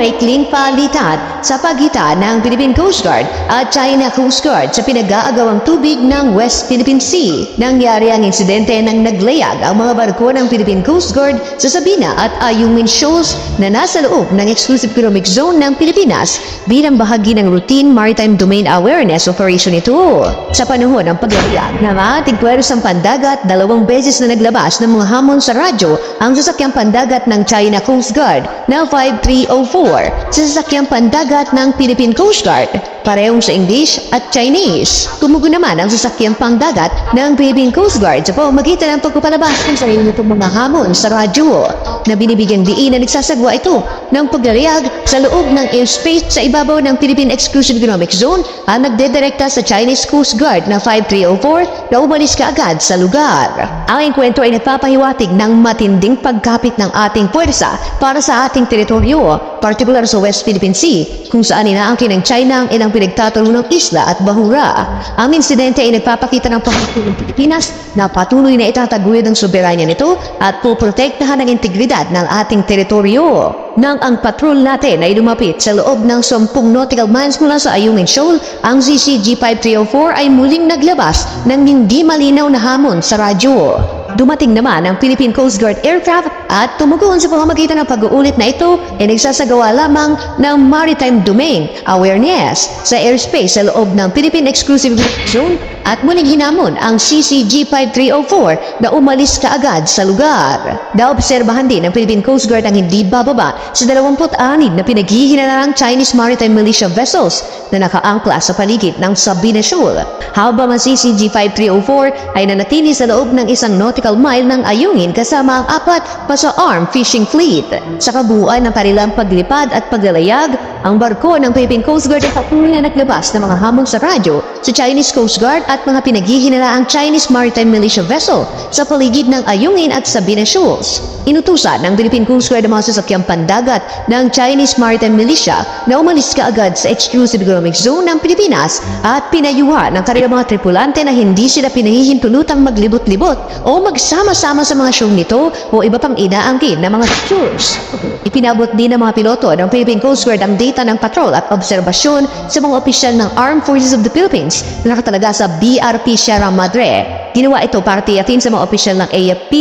maikling palitan sa pagitan ng Philippine Coast Guard at China Coast Guard sa pinag-aagawang tubig ng West Philippine Sea. Nangyari ang insidente nang naglayag ang mga barko ng Philippine Coast Guard sa Sabina at Ayungin Shoals na nasa loob ng Exclusive Economic Zone ng Pilipinas bilang bahagi ng routine maritime domain awareness operation ito. Sa panahon ng paglayag ng ating pwersang pandagat, dalawang beses na naglabas ng mga hamon sa radyo ang sasakyang pandagat ng China Coast Guard na 5304 sa sasakyang pandagat ng Philippine Coast Guard parehong sa English at Chinese. Tumugo naman ang sasakyang pangdagat ng Philippine Coast Guard sa pamamagitan ng pagpapalabas ng sarili nitong mga hamon sa radyo na binibigyang diin na nagsasagwa ito ng paglaliyag sa loob ng airspace sa ibabaw ng Philippine Exclusive Economic Zone at nagdedirekta sa Chinese Coast Guard na 5304 na umalis kaagad sa lugar. Ang kwento ay nagpapahiwatig ng matinding pagkapit ng ating puwersa para sa ating teritoryo, particular sa West Philippine Sea, kung saan inaangkin ng China ang ilang pinagtatalunang isla at bahura. Ang insidente ay nagpapakita ng pangako ng Pilipinas na patuloy na itataguyod ang soberanya nito at puprotektahan ang integridad ng ating teritoryo. Nang ang patrol natin ay lumapit sa loob ng 10 nautical miles mula sa Ayungin Shoal, ang CCG 5304 ay muling naglabas ng hindi malinaw na hamon sa radyo. Dumating naman ang Philippine Coast Guard aircraft at tumugon sa pamamagitan ng pag-uulit na ito ay nagsasagawa lamang ng maritime domain awareness sa airspace sa loob ng Philippine Exclusive Zone at muling hinamon ang CCG 5304 na umalis kaagad sa lugar. Naobserbahan din ng Philippine Coast Guard ang hindi bababa sa 26 na pinaghihinalaang Chinese Maritime Militia vessels na nakaangkla sa paligid ng Sabina Shoal. Habang ang CCG 5304 ay nanatili sa loob ng isang nautical mile ng ayungin kasama ang apat pa sa armed fishing fleet. Sa kabuuan ng kanilang paglipad at paglalayag, ang barko ng Philippine Coast Guard ay patuloy na naglabas ng mga hamon sa radyo sa Chinese Coast Guard at mga pinaghihinalaang Chinese Maritime Militia vessel sa paligid ng Ayungin at Sabina Shoals. Inutusan ng Philippine Coast Guard ang mga sasakyang pandagat ng Chinese Maritime Militia na umalis kaagad sa Exclusive Economic Zone ng Pilipinas at pinayuhan ng kanilang mga tripulante na hindi sila pinahihintulutang maglibot-libot o magsama-sama sa mga show nito o iba pang inaangkin na mga tours. Ipinabot din ng mga piloto ng Philippine Coast Guard ang data ng patrol at obserbasyon sa mga opisyal ng Armed Forces of the Philippines na nakatalaga sa BRP Sierra Madre. Ginawa ito para tiyakin sa mga opisyal ng AFP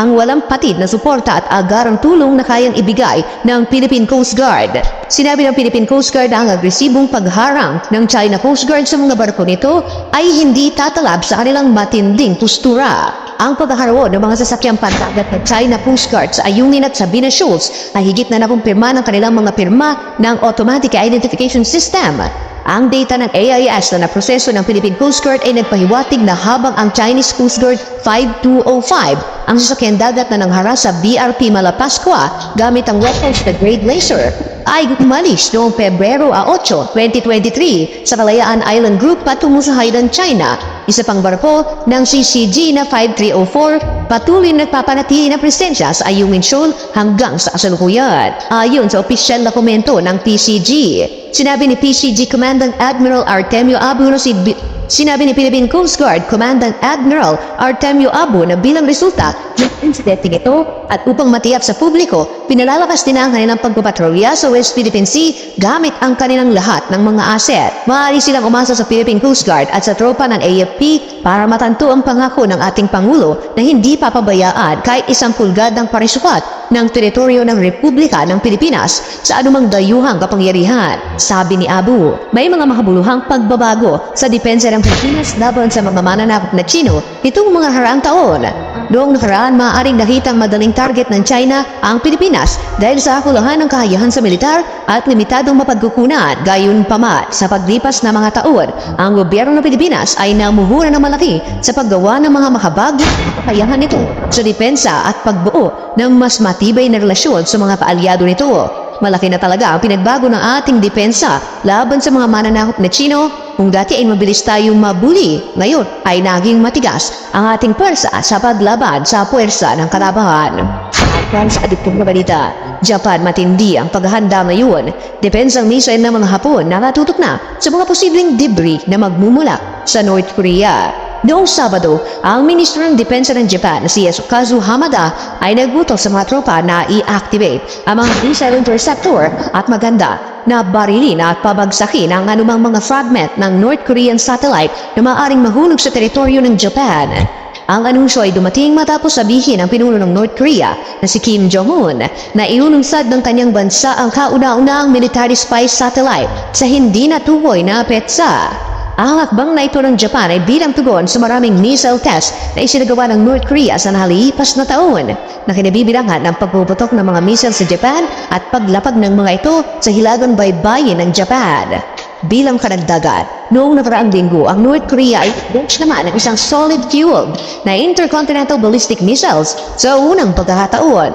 ang walang patid na suporta at agarang tulong na kayang ibigay ng Philippine Coast Guard. Sinabi ng Philippine Coast Guard ang agresibong pagharang ng China Coast Guard sa mga barko nito ay hindi tatalab sa kanilang matinding postura. Ang pagkakaroon ng mga sasakyang pandagat ng China Coast Guard sa Ayungin at Sabina Shoals ay higit na napumpirma ng kanilang mga pirma ng Automatic Identification System. Ang data ng AIS na naproseso ng Philippine Coast Guard ay nagpahiwatig na habang ang Chinese Coast Guard 5205 ang sasakyan dagat na nanghara sa BRP Malapascua gamit ang weapons na Great Laser ay umalis noong Pebrero 8, 2023 sa Kalayaan Island Group patungo sa Hainan, China. Isa pang barko ng CCG na 5304 patuloy na nagpapanatili na presensya sa Ayungin Shoal hanggang sa kasalukuyan. Ayon sa opisyal na komento ng PCG, sinabi ni PCG Commandant Admiral Artemio Abu na si Sinabi ni Philippine Coast Guard Commandant Admiral Artemio Abu na bilang resulta ng insidente ito at upang matiyap sa publiko, pinalalakas din ang kanilang pagpapatrolya sa West Philippine Sea gamit ang kanilang lahat ng mga asset. Maaari silang umasa sa Philippine Coast Guard at sa tropa ng AFP para matanto ang pangako ng ating Pangulo na hindi papabayaan kahit isang pulgadang parisukat ng teritoryo ng Republika ng Pilipinas sa anumang dayuhang kapangyarihan. Sabi ni Abu, may mga makabuluhang pagbabago sa depensa ng Pilipinas laban sa mga mananakop na Chino itong mga haraang taon. Noong nakaraan, maaaring nakitang madaling target ng China ang Pilipinas dahil sa kulangan ng kakayahan sa militar at limitadong mapagkukunan. Gayon pa man, sa paglipas na mga taon, ang gobyerno ng Pilipinas ay namuhura ng malaki sa paggawa ng mga makabagong kakayahan nito sa depensa at pagbuo ng mas matibay na relasyon sa mga kaalyado nito. Malaki na talaga ang pinagbago ng ating depensa laban sa mga mananakop na Chino. Kung dati ay mabilis tayong mabuli, ngayon ay naging matigas ang ating pwersa sa paglaban sa pwersa ng kalabahan. At sa aditong na balita, Japan matindi ang paghahanda ngayon. Depensang missile ng mga Hapon nakatutok na sa mga posibleng debris na magmumula sa North Korea. Noong Sabado, ang Ministro ng Depensa ng Japan si Yasukazu Hamada ay nagutos sa mga tropa na i-activate ang mga missile interceptor at maganda na barilin at pabagsakin ang anumang mga fragment ng North Korean satellite na maaaring mahulog sa teritoryo ng Japan. Ang anunsyo ay dumating matapos sabihin ng pinuno ng North Korea na si Kim Jong-un na inununsad ng kanyang bansa ang kauna-unahang military spy satellite sa hindi natukoy na petsa. Ang hakbang na ito ng Japan ay bilang tugon sa maraming missile test na isinagawa ng North Korea sa nakalipas na taon na kinabibilangan ng pagpuputok ng mga missile sa Japan at paglapag ng mga ito sa hilagang baybayin ng Japan. Bilang karagdagan, noong nakaraang linggo, ang North Korea ay launch naman ng isang solid-fueled na intercontinental ballistic missiles sa unang pagkakataon.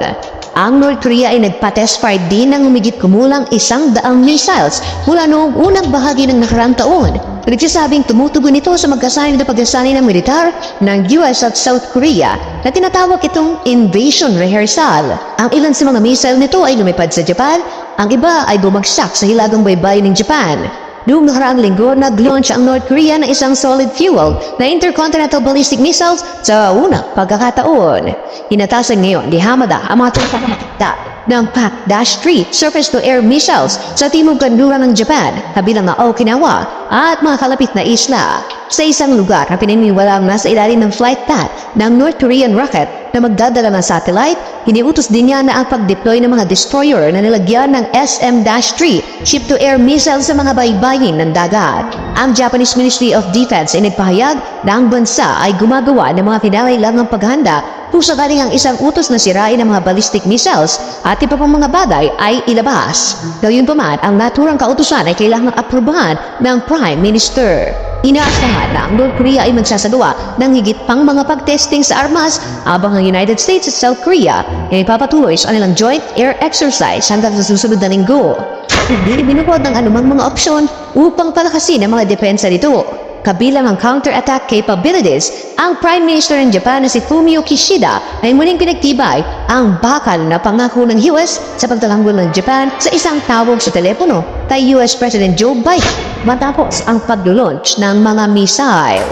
Ang North Korea ay nagpa-test fire din ng humigit kumulang isang daang missiles mula noong unang bahagi ng nakaraang taon. Nagsasabing tumutugon ito sa magkasanay na pagkasanay ng militar ng US at South Korea na tinatawag itong invasion rehearsal. Ang ilan sa mga missile nito ay lumipad sa Japan, ang iba ay bumagsak sa hilagang baybayin ng Japan. Noong nakaraang linggo, nag-launch ang North Korea ng isang solid fuel na intercontinental ballistic missiles sa unang pagkakataon. Hinatasan ngayon ni Hamada ang mga tungkakakita ng PAC-3 surface-to-air missiles sa timog kanluran ng Japan, kabilang ang Okinawa at mga kalapit na isla. Sa isang lugar na pininiwalang nasa ilalim ng flight path ng North Korean rocket na magdadala ng satellite, iniutos din niya na ang pag-deploy ng mga destroyer na nilagyan ng SM-3 ship-to-air missile sa mga baybayin ng dagat. Ang Japanese Ministry of Defense ay nagpahayag na ang bansa ay gumagawa ng mga kinailangang paghanda kung sakaling ang isang utos na sirain ng mga ballistic missiles at iba pang mga bagay ay ilabas. Gayunpaman, ang naturang kautusan ay kailangang aprubahan ng Prime Minister. Inaasahan na ang North Korea ay magsasagawa ng higit pang mga pag-testing sa armas habang ang United States at South Korea ay ipapatuloy sa kanilang joint air exercise hanggang sa susunod na linggo. Hindi binukod ng anumang mga opsyon upang palakasin ang mga depensa nito. Kabilang ang counter-attack capabilities, ang Prime Minister ng Japan na si Fumio Kishida ay muling pinagtibay ang bakal na pangako ng US sa pagtalanggol ng Japan sa isang tawag sa telepono kay US President Joe Biden matapos ang pag-launch ng mga missile.